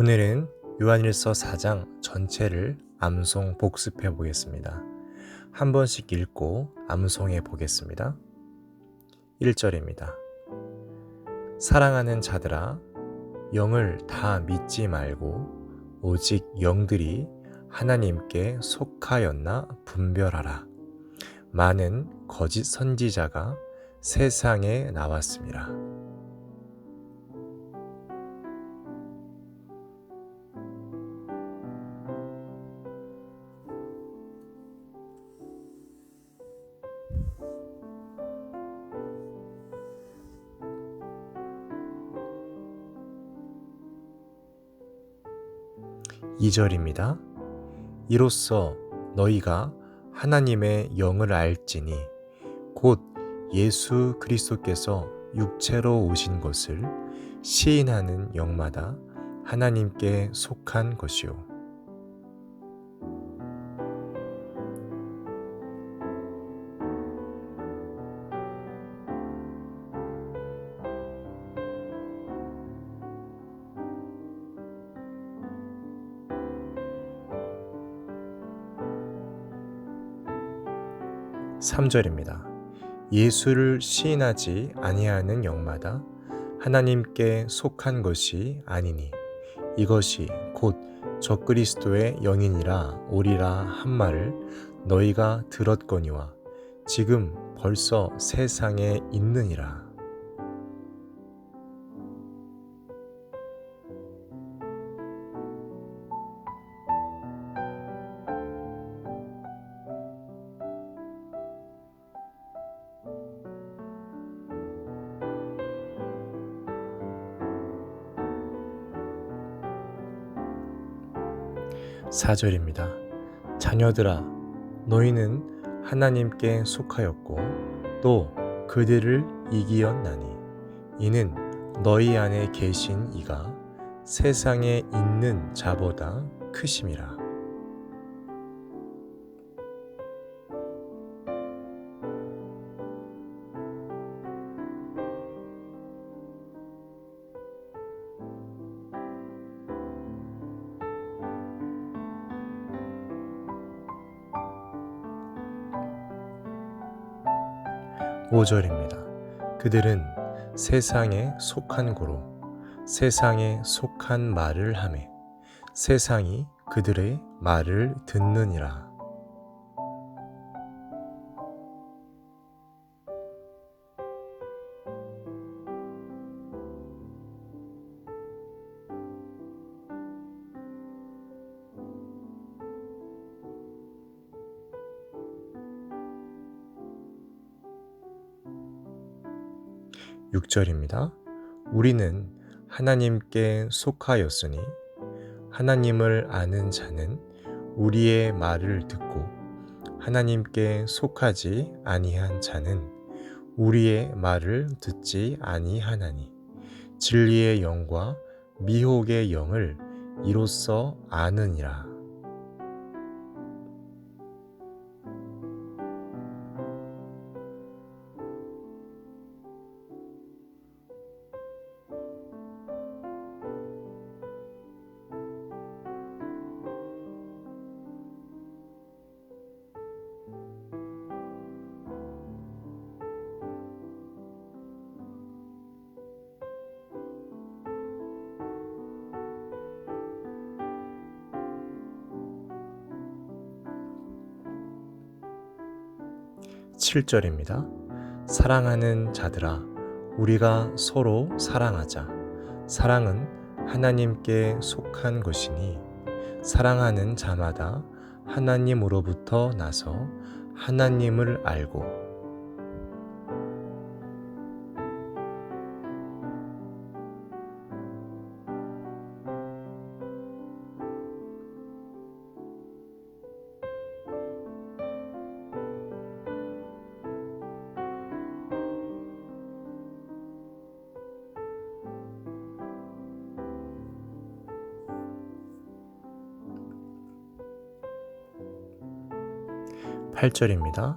오늘은 요한일서 4장 전체를 암송 복습해 보겠습니다. 한 번씩 읽고 암송해 보겠습니다. 1절입니다. 사랑하는 자들아, 영을 다 믿지 말고 오직 영들이 하나님께 속하였나 분별하라. 많은 거짓 선지자가 세상에 나왔습니다. 2절입니다. 이로써 너희가 하나님의 영을 알지니 곧 예수 그리스도께서 육체로 오신 것을 시인하는 영마다 하나님께 속한 것이요. 3절입니다. 예수를 시인하지 아니하는 영마다 하나님께 속한 것이 아니니 이것이 곧 적그리스도의 영인이라 오리라 한 말을 너희가 들었거니와 지금 벌써 세상에 있느니라. 4절입니다. 자녀들아, 너희는 하나님께 속하였고 또 그들을 이기었나니 이는 너희 안에 계신 이가 세상에 있는 자보다 크심이라. 5절입니다. 그들은 세상에 속한 고로 세상에 속한 말을 하매 세상이 그들의 말을 듣느니라. 6절입니다. 우리는 하나님께 속하였으니 하나님을 아는 자는 우리의 말을 듣고 하나님께 속하지 아니한 자는 우리의 말을 듣지 아니하나니 진리의 영과 미혹의 영을 이로써 아느니라. 7절입니다. 사랑하는 자들아, 우리가 서로 사랑하자. 사랑은 하나님께 속한 것이니, 사랑하는 자마다 하나님으로부터 나서 하나님을 알고, 8절입니다.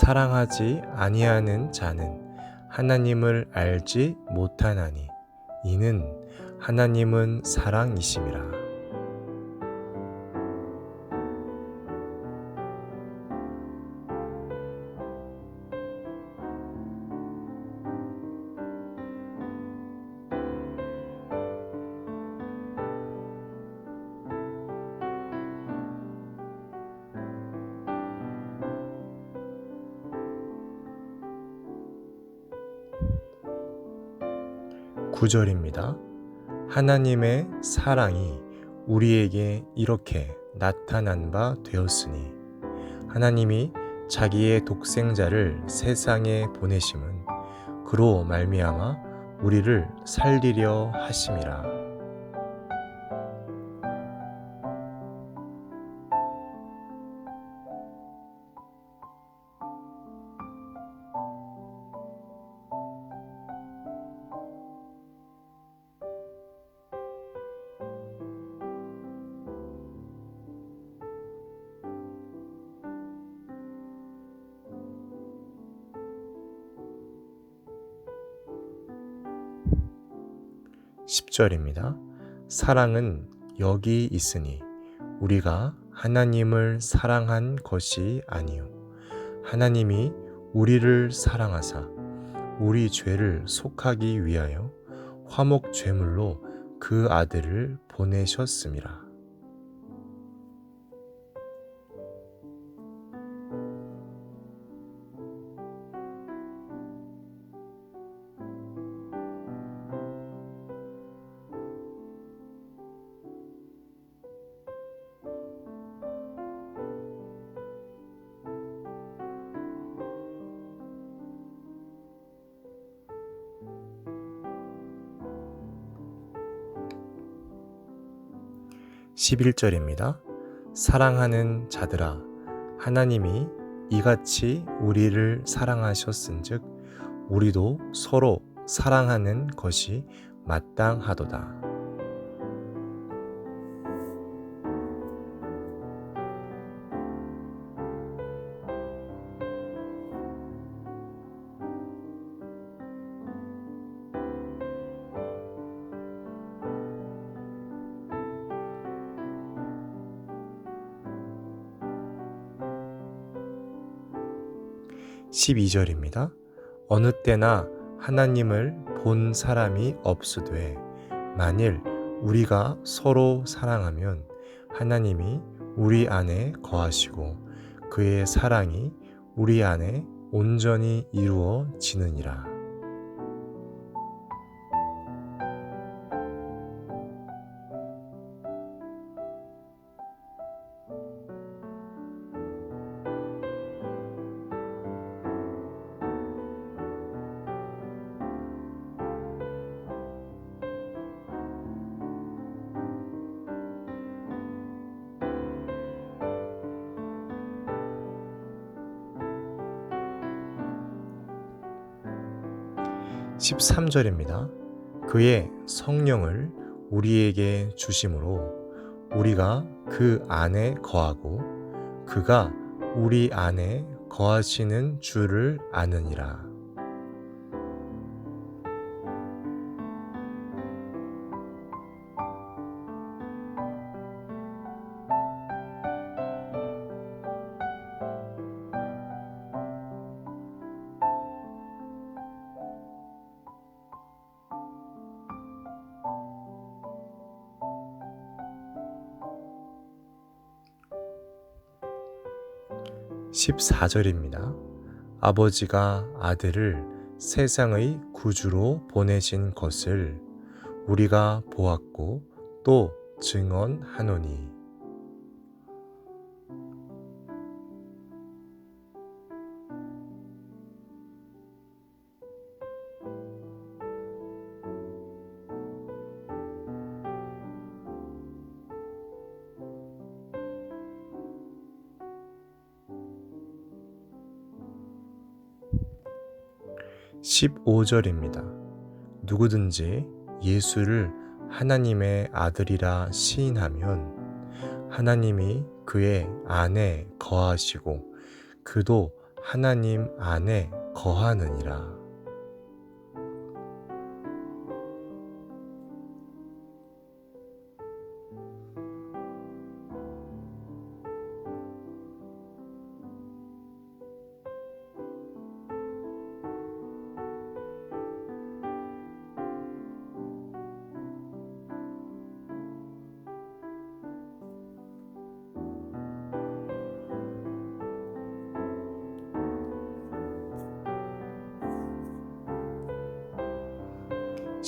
사랑하지 아니하는 자는 하나님을 알지 못하나니 이는 하나님은 사랑이심이라. 9절입니다. 하나님의 사랑이 우리에게 이렇게 나타난 바 되었으니 하나님이 자기의 독생자를 세상에 보내심은 그로 말미암아 우리를 살리려 하심이라. 10절입니다. 사랑은 여기 있으니 우리가 하나님을 사랑한 것이 아니요 하나님이 우리를 사랑하사 우리 죄를 속하기 위하여 화목 제물로 그 아들을 보내셨습니다. 11절입니다. 사랑하는 자들아, 하나님이 이같이 우리를 사랑하셨은즉, 우리도 서로 사랑하는 것이 마땅하도다. 12절입니다. 어느 때나 하나님을 본 사람이 없으되 만일 우리가 서로 사랑하면 하나님이 우리 안에 거하시고 그의 사랑이 우리 안에 온전히 이루어지느니라. 13절입니다. 그의 성령을 우리에게 주심으로 우리가 그 안에 거하고 그가 우리 안에 거하시는 줄을 아느니라. 14절입니다. 아버지가 아들을 세상의 구주로 보내신 것을 우리가 보았고 또 증언하노니 15절입니다. 누구든지 예수를 하나님의 아들이라 시인하면 하나님이 그의 안에 거하시고 그도 하나님 안에 거하느니라.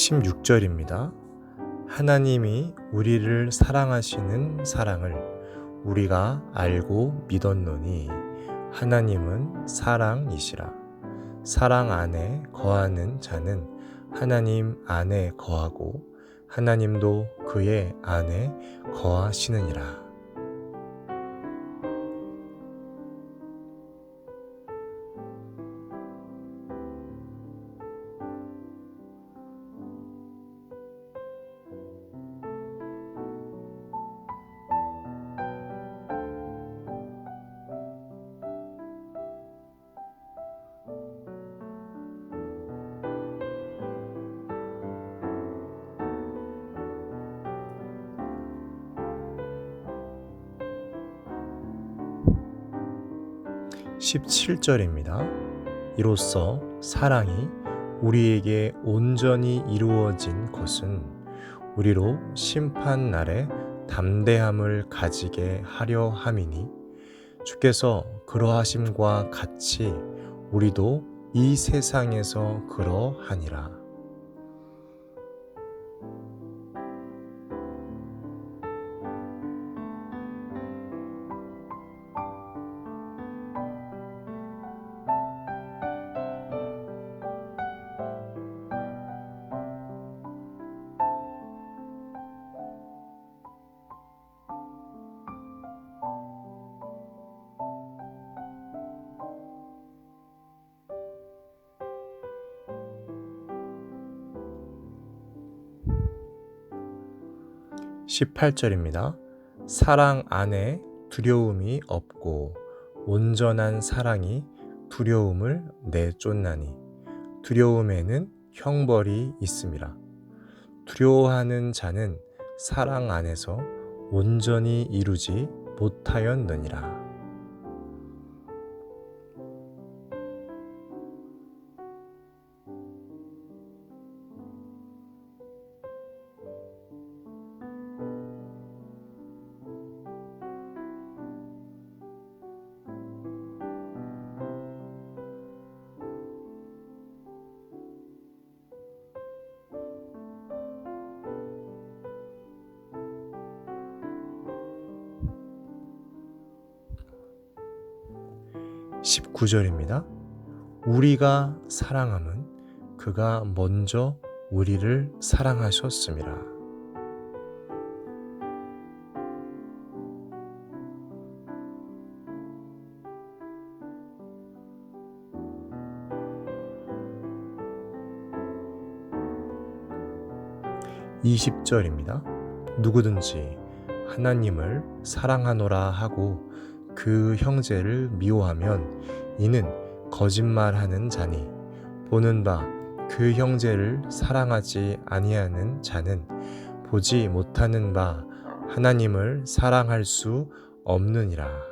16절입니다. 하나님이 우리를 사랑하시는 사랑을 우리가 알고 믿었노니 하나님은 사랑이시라. 사랑 안에 거하는 자는 하나님 안에 거하고 하나님도 그의 안에 거하시느니라. 17절입니다. 이로써 사랑이 우리에게 온전히 이루어진 것은 우리로 심판 날에 담대함을 가지게 하려 함이니 주께서 그러하심과 같이 우리도 이 세상에서 그러하니라. 18절입니다. 사랑 안에 두려움이 없고 온전한 사랑이 두려움을 내쫓나니 두려움에는 형벌이 있습니다. 두려워하는 자는 사랑 안에서 온전히 이루지 못하였느니라. 19절입니다. 우리가 사랑함은 그가 먼저 우리를 사랑하셨습니다. (20절입니다) 누구든지 하나님을 사랑하노라 하고 그 형제를 미워하면 이는 거짓말하는 자니 보는 바 그 형제를 사랑하지 아니하는 자는 보지 못하는 바 하나님을 사랑할 수 없느니라.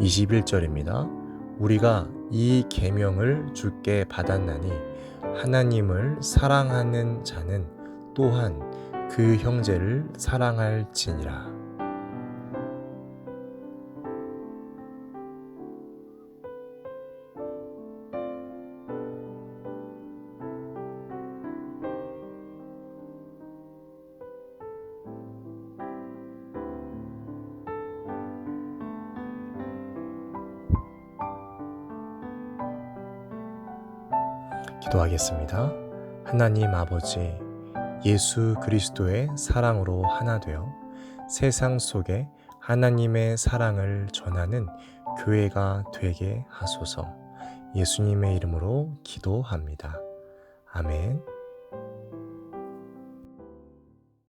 21절입니다. 우리가 이 계명을 주께 받았나니 하나님을 사랑하는 자는 또한 그 형제를 사랑할지니라. 기도하겠습니다. 하나님 아버지, 예수 그리스도의 사랑으로 하나 되어 세상 속에 하나님의 사랑을 전하는 교회가 되게 하소서 예수님의 이름으로 기도합니다. 아멘.